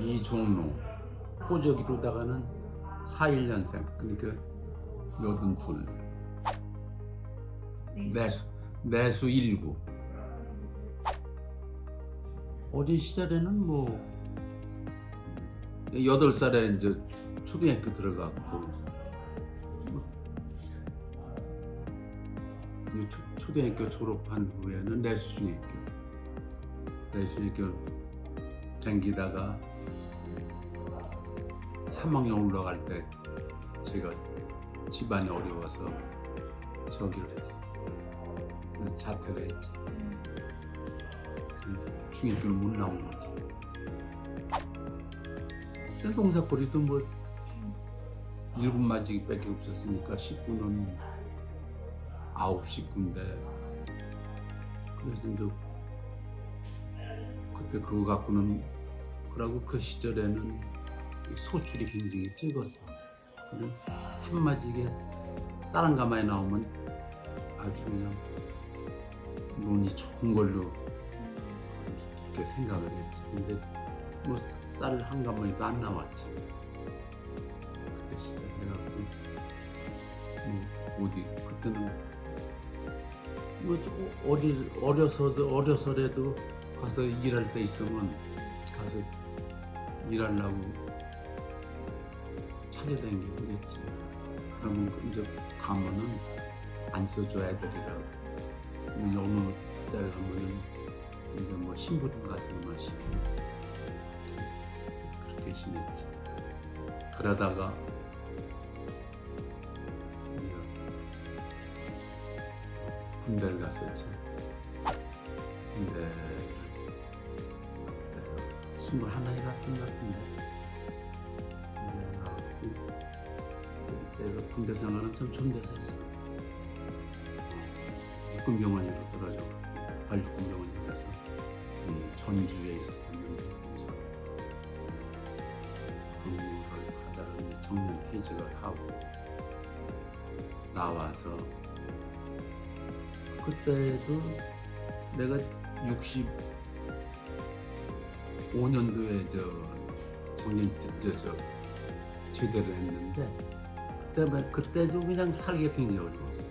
이종로 호적이로다가는 41년생 그러니까 여든 둘. 내수 내수 일구. 어린 시절에는 뭐 여덟 살에 이제 초등학교 들어갔고 뭐이 초- 초등학교 졸업한 후에는 내수중학교 내수중학교 다기다가 3학년 올라갈 때 제가 집안이 어려워서 저기를 했어. 자퇴를 했지. 중학교를 못 나온 거지. 동사거리도 뭐 일곱 마지기 밖에 없었으니까 식구는 아홉 식구인데 그래서 이제 그때 그거 갖고는 그러고 그 시절에는 이 소출이 굉장히 적었어. 그래 한 마지게 쌀한 가마에 나오면 아주 그냥 눈이 좋은 걸로 그렇게 생각을 했지. 근데 뭐 쌀 한 가마에도 안 나왔지. 그때 시절 그래갖고 뭐 어디 그때는 뭐 어리 어려서도 어려서라도 가서 일할 때 있으면 가서 일하려고 찾아다니고 그랬지. 그러면 이제 가면은 안 써줘 애들이라고. 근데 어느 때 가면은 이제 뭐 심부름 같은 거만 시키고 그렇게 지냈지. 그러다가 군대를 갔었지. 군대 스물 하나에 갔던 것 같은데. 그때가 군대 생활은 참 했어. 육군병원으로 떨어져 발육군병원에 가서 이 전주에 있었는데 거기서 근무를 하다가 정년 퇴직을 하고 나와서 그때도 내가 65년도에 저 정년 저, 저 제대를 했는데 그때 그때도 그냥 살기가 굉장히 어려웠어.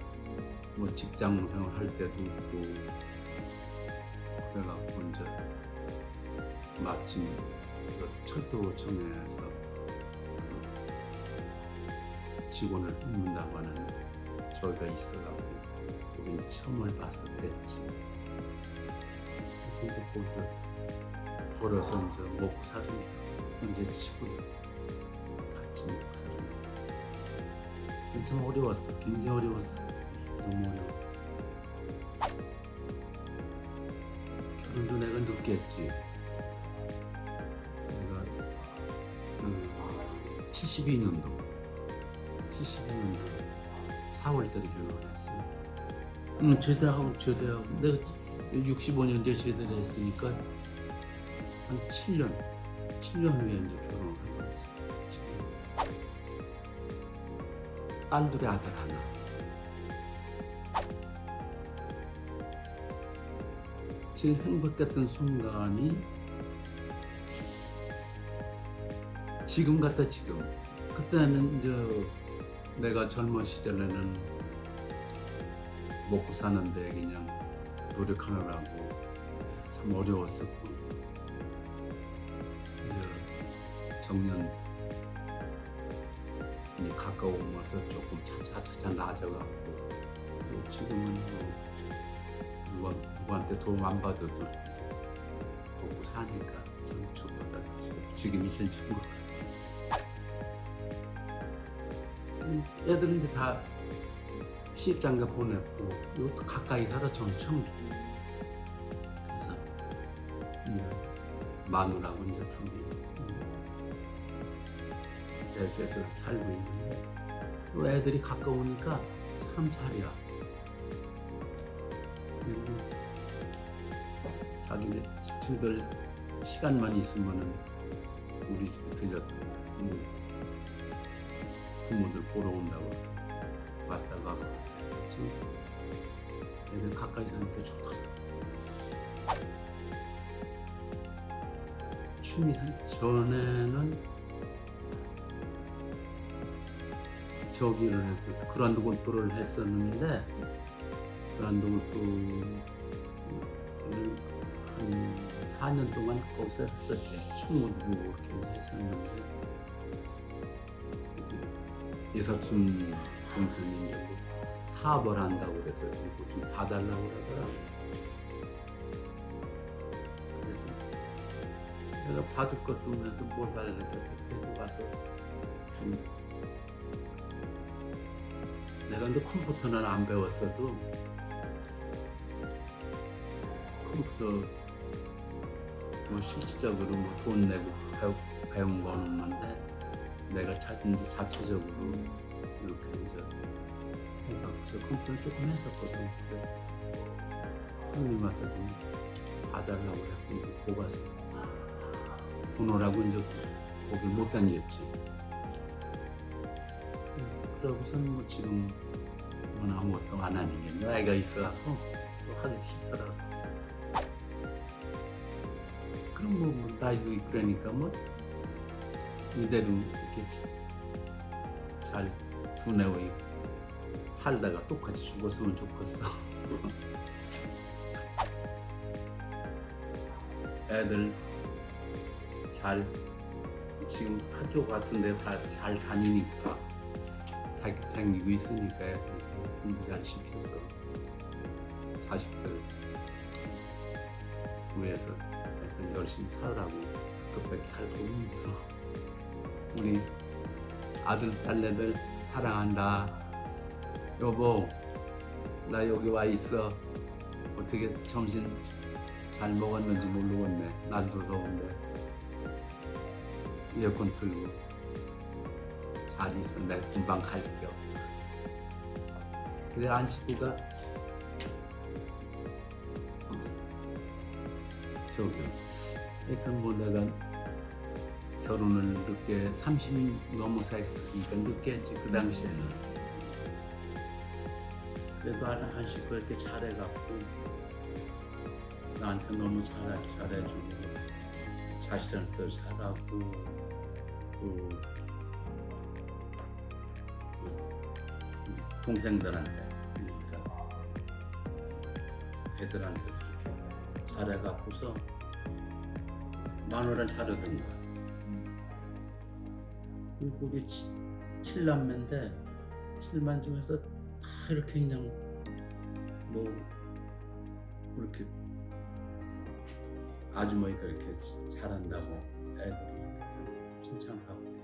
뭐 직장 생활 할 때도 있고 그래갖고 이제 마침 그 철도청에서 그 직원을 뽑는다고 하는 저희가 있어갖고 거기 이제 시험을 됐지. 근데 거기서 벌어서 이제 먹고 사는 이제 친구 같 참 어려웠어. 굉장히 어려웠어. 너무 어려웠어. 결혼도 내가 늦게 했지. 내가 그 72년도 72년도 4월 달에 결혼했어. 응, 제대하고 제대하고 내가 65년도에 제대를 했으니까 한 7년 7년 후에 이제 결혼을 딸들의 아들 하나. 제일 행복했던 순간이 지금 같다 지금 그때는 이제 내가 젊은 시절에는 먹고 사는데 그냥 노력하느라고 참 어려웠었고 이제 정년 이 가까우면서 조금 차차차차 나아져갖고 또 지금은 뭐 누가 누구한테 도움 안 받아도 이제 먹고 사니까 참 좋다. 지금 지금이 제일 좋은 것 같아. 음, 이제 다 시집장가 보냈고 이것도 가까이 살아 전 청주. 그래서 이제 마누라고 이제 둘이 대수에서 살고 있는데 또 애들이 가까우니까 참 잘이야. 그리고 자기네 친구들 시간만 있으면은 우리 집에 들렸다. 뭐 부모들 보러 온다고 이렇게 왔다 가고 해서 참 애들 가까이 사는 게 좋더라. 취미 생 전에는 저기를 했었어. 그란드 골프를 했었는데 그란드 골프를 한 4년 동안 거기서 했었지 총무도 이렇게 했었는데 이제 예사춘 동생이 이제 뭐 사업을 한다고 그래서 좀 봐달라고 그러더라고 그래서 내가 봐줄 것도 없는데 뭘 받으니까 그래도 가서 좀 내가 근데 컴퓨터는 안 배웠어도 컴퓨터 뭐 실질적으로 뭐 돈 내고 배우, 배운 건 없는데 내가 자, 이제 자체적으로 이렇게 이제 해갖고서 컴퓨터 조금 했었거든. 형님 와서 좀 봐달라고 해갖고 이제 보고 가서 보느라고 이제 거길 못 다녔지. 음, 그러고서는 뭐 지금 뭐 아무것도 안 하는 게 애가 있어갖고 또 하기 싫더라고. 그럼 뭐, 뭐 나이도 있고 그러니까 뭐 이대로 이렇게 잘 두뇌고 살다가 똑같이 죽었으면 좋겠어. 애들 잘 지금 학교 같은 데 가서 잘 다니니까 다- 다니고 있으니까 공부 잘 시켜서 자식들 위해서 하여튼 열심히 살라고 그것밖에 할 도움이 없어. 우리 아들 딸내들 사랑한다. 여보, 나 여기 와 있어. 어떻게 점심 잘 먹었는지 모르겠네. 날도 더운데. 에어컨 틀고. 잘 있어. 내가 금방 갈게요. 그래, 안식구가 저기, 하여튼 뭐 내가 결혼을 늦게 30 넘어서 했으니까 늦게 했지 그 당시에는 그래도 한, 한 식구 이렇게 잘해갖고 나한테 너무 잘, 잘해주고 자식들한테도 잘하고 또 동생들한테 그러니까 애들한테도 이렇게 잘해갖고서 마누라를 잘하던 거야. 그리고 우리 치- 칠남매인데 칠만 중에서 다 이렇게 그냥 뭐 그렇게 아주머니가 이렇게 잘한다고 이렇게 칭찬하고.